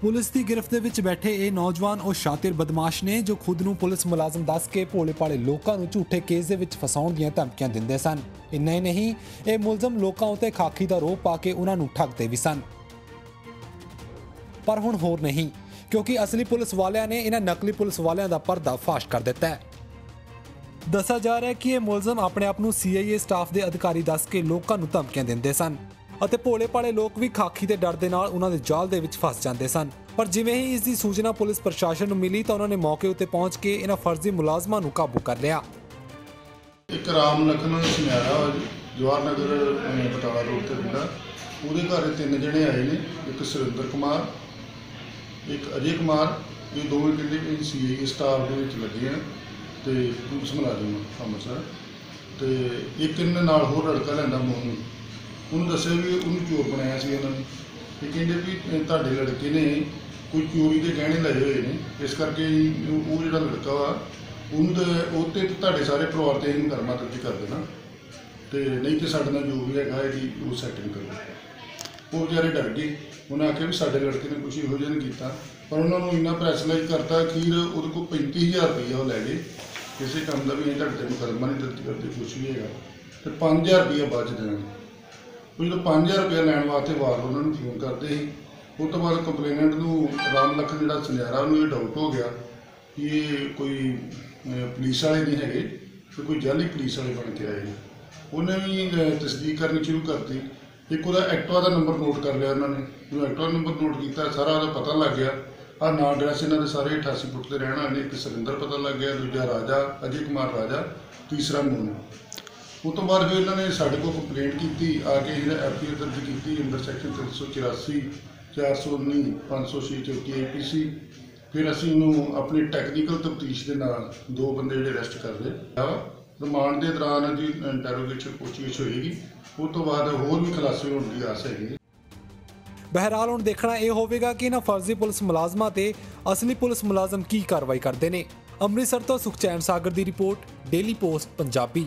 Police ਦੀ ਗ੍ਰਿਫਤ ਦੇ ਵਿੱਚ ਬੈਠੇ ਇਹ ਨੌਜਵਾਨ, ਉਹ ਸ਼ਾਤਿਰ ਬਦਮਾਸ਼ ਨੇ ਜੋ ਖੁਦ ਨੂੰ ਪੁਲਿਸ ਮੁਲਾਜ਼ਮ ਦੱਸ ਕੇ ਭੋਲੇ ਭਾਲੇ ਲੋਕਾਂ ਨੂੰ ਝੂਠੇ ਕੇਸ ਦੇ ਵਿੱਚ ਫਸਾਉਣ ਦੀਆਂ ਧਮਕੀਆਂ ਦਿੰਦੇ ਸਨ। ਇੰਨਾ ਹੀ ਨਹੀਂ, ਇਹ ਮੁਲਜ਼ਮ ਲੋਕਾਂ ਉਤੇ ਖਾਕੀ ਦਾ ਰੋਪ ਪਾ ਕੇ ਉਹਨਾਂ ਨੂੰ ਠੱਗਦੇ ਵੀ ਸਨ। ਪਰ ਹੁਣ ਹੋਰ ਨਹੀਂ, ਕਿਉਂਕਿ ਅਸਲੀ ਪੁਲਿਸ ਵਾਲਿਆਂ ਨੇ ਇਹਨਾਂ ਨਕਲੀ ਪੁਲਿਸ ਵਾਲਿਆਂ ਦਾ ਪਰਦਾ ਫਾਸ਼ ਕਰ ਦਿੱਤਾ ਹੈ। ਦੱਸਿਆ ਜਾ ਰਿਹਾ ਹੈ ਕਿ ਇਹ ਮੁਲਜ਼ਮ ਆਪਣੇ ਆਪ ਨੂੰ CIA ਸਟਾਫ ਦੇ ਅਧਿਕਾਰੀ ਦੱਸ ਕੇ ਲੋਕਾਂ ਨੂੰ ਧਮਕੀਆਂ ਦਿੰਦੇ ਸਨ। ਅਤੇ ਭੋਲੇ ਭਾਲੇ ਲੋਕ ਵੀ ਖਾਕੀ ਦੇ ਡਰ ਦੇ ਨਾਲ ਉਹਨਾਂ ਦੇ ਜਾਲ ਦੇ ਵਿੱਚ ਫਸ ਜਾਂਦੇ ਸਨ। ਪਰ ਜਿਵੇਂ ਹੀ ਇਸ ਦੀ ਸੂਚਨਾ ਪੁਲਿਸ ਪ੍ਰਸ਼ਾਸਨ ਨੂੰ ਮਿਲੀ ਤਾਂ ਉਹਨਾਂ ਨੇ ਮੌਕੇ ਉੱਤੇ ਪਹੁੰਚ ਕੇ ਇਹਨਾਂ ਫਰਜ਼ੀ ਮੁਲਾਜ਼ਮਾਂ ਨੂੰ ਕਾਬੂ ਕਰ ਲਿਆ। ਇੱਕ ਰਾਮ ਲਖਨ ਸੁਨਿਆਰਾ ਜਵਾਹਰ ਨਗਰ ਬਟਾਲਾ ਰੋਡ ਤੇ ਰਹਿੰਦਾ। ਉਹਦੇ ਘਰ ਤਿੰਨ ਜਣੇ ਆਏ ਨੇ, ਇੱਕ ਸੁਰਿੰਦਰ ਕੁਮਾਰ, ਇੱਕ ਅਜੇ ਕੁਮਾਰ, ਇਹ ਦੋਵੇਂ ਕਹਿੰਦੇ ਵੀ ਸਟਾਫ ਦੇ ਵਿੱਚ ਲੱਗੇ ਆ ਤੇ ਪੁਲਿਸ ਮੁਲਾਜ਼ਮ ਅੰਮ੍ਰਿਤਸਰ। ਤੇ ਇੱਕ ਇਹਨਾਂ ਨਾਲ ਹੋਰ ਲੜਕਾ ਲੈਂਦਾ ਮੋਹਨ। ਉਹਨੂੰ ਦੱਸਿਆ ਵੀ ਉਹਨੂੰ ਚੋਰ ਬਣਾਇਆ ਸੀ ਇਹਨਾਂ ਨੇ। ਇਹ ਕਹਿੰਦੇ ਵੀ ਤੁਹਾਡੇ ਲੜਕੇ ਨੇ ਕੋਈ ਚੋਰੀ ਦੇ ਗਹਿਣੇ ਲਏ ਹੋਏ ਨੇ। ਇਸ ਕਰਕੇ ਉਹ ਜਿਹੜਾ ਲੜਕਾ ਵਾ, ਉਹਨੂੰ ਤੇ ਉਹ ਤੇ ਤੁਹਾਡੇ ਸਾਰੇ ਪਰਿਵਾਰ ਤੇ ਇਹਨੂੰ ਕਰਮਾ ਦਰਜ ਕਰ ਦੇਣਾ। ਤੇ ਨਹੀਂ ਤੇ ਸਾਡੇ ਨਾਲ ਜੋ ਵੀ ਹੈਗਾ ਇਹਦੀ ਉਹ ਸੈਟਿੰਗ ਕਰੋ। ਉਹ ਵਿਚਾਰੇ ਡਰ ਗਏ। ਉਹਨਾਂ ਆਖਿਆ ਵੀ ਸਾਡੇ ਲੜਕੇ ਨੇ ਕੁਝ ਇਹੋ ਜਿਹਾ ਨਹੀਂ ਕੀਤਾ। ਪਰ ਉਹਨਾਂ ਨੂੰ ਇੰਨਾ ਪ੍ਰੈਸ਼ਰਾਈਜ਼ ਕਰਤਾ, ਅਖੀਰ ਉਹਦੇ ਕੋਲ 35000 ਰੁਪਈਆ ਉਹ ਲੈ ਗਏ। ਕਿਸੇ ਕੰਮ ਦਾ ਵੀ ਇਹ ਤੁਹਾਡੇ ਤੇ ਮੁਕੱਦਮਾ ਨਹੀਂ ਦਰਜ ਕਰਦੇ ਕੁਝ ਵੀ ਹੈਗਾ। ਤੇ 5000 ਰੁਪਈਆ ਬਾਅਦ ਚ ਦੇਣਾ ਉਹ ਜਦੋਂ 5000 ਰੁਪਇਆ ਲੈਣ ਵਾਸਤੇ ਵਾਰ ਉਹਨਾਂ ਨੂੰ ਫੋਨ ਕਰਦੇ ਸੀ ਉਹ ਤੋਂ ਬਾਅਦ ਕੰਪਲੇਨੈਂਟ ਨੂੰ ਰਾਮ ਲਖਨ ਜਿਹੜਾ ਸੁਨਿਆਰਾ ਉਹਨੂੰ ਇਹ ਡਾਊਟ ਹੋ ਗਿਆ ਕਿ ਇਹ ਕੋਈ ਅਹ, ਪੁਲਿਸ ਵਾਲੇ ਨਹੀਂ ਹੈਗੇ ਤੇ ਕੋਈ ਜਾਲੀ ਪੁਲਿਸ ਵਾਲੇ ਬਣ ਕੇ ਆਏ ਨੇ। ਉਹਨੇ ਵੀ ਤਸਦੀਕ ਕਰਨੀ ਸ਼ੁਰੂ ਕਰਤੀ। ਇੱਕ ਉਹਦਾ ਐਕਟਵਾ ਦਾ ਨੰਬਰ ਨੋਟ ਕਰ ਲਿਆ ਉਹਨਾਂ ਨੇ। ਜਦੋਂ ਐਕਟਵਾ ਨੰਬਰ ਨੋਟ ਕੀਤਾ ਸਾਰਾ ਉਹਦਾ ਪਤਾ ਲੱਗ ਗਿਆ। ਆਹ ਨਾਂ ਐਡਰੈਸ ਇਹਨਾਂ ਦੇ ਸਾਰੇ 88 ਫੁੱਟ ਤੇ ਰਹਿਣ ਵਾਲੇ ਇੱਕ ਸੁਰਿੰਦਰ ਪਤਾ ਲੱਗ ਗਿਆ ਦੂਜਾ ਰਾਜਾ ਅਜੇ ਕੁਮਾਰ ਰਾਜਾ ਤੀਸਰਾ ਮੋਨੂ। ਉਹ ਤੋਂ ਬਾਅਦ ਫਿਰ ਇਹਨਾਂ ਨੇ ਸਾਡੇ ਕੋਲ ਕੰਪਲੇਂਟ ਕੀਤੀ, ਆ ਕੇ ਜਿਹੜਾ ਐਫਆਈਆਰ ਦਰਜ ਕੀਤੀ ਅੰਡਰ 384 419 506 ਚੌਕੀ ਏਪੀਸੀ ਫਿਰ ਅਸੀਂ ਉਹਨੂੰ ਆਪਣੀ ਟੈਕਨੀਕਲ ਤਫਤੀਸ਼ ਦੇ ਨਾਲ ਦੋ ਬੰਦੇ ਜਿਹੜੇ ਅਰੈਸਟ ਕਰ ਲਏ। ਰਿਮਾਂਡ ਦੇ ਦੌਰਾਨ ਜੀ ਇੰਟਰੋਗੇਸ਼ਨ ਪੁੱਛਗਿੱਛ ਹੋਏਗੀ। ਉਹ ਤੋਂ ਬਾਅਦ ਹੋਰ ਵੀ ਖੁਲਾਸੇ ਹੋਣ ਦੀ ਆਸ ਹੈਗੀ ਬਹਿਰਾਲ ਹੁਣ ਦੇਖਣਾ ਇਹ ਹੋਵੇਗਾ ਕਿ ਇਹਨਾਂ ਫਰਜ਼ੀ ਪੁਲਿਸ ਮੁਲਾਜ਼ਮਾਂ ਤੇ ਅਸਲੀ ਪੁਲਿਸ ਮੁਲਾਜ਼ਮ ਕੀ ਕਾਰਵਾਈ ਕਰਦੇ ਨੇ। ਅੰਮ੍ਰਿਤਸਰ ਤੋਂ ਸੁਖਚੈਨ ਸਾਗਰ ਦੀ ਰਿਪੋਰਟ ਡੇਲੀ ਪੋਸਟ ਪੰਜਾਬੀ।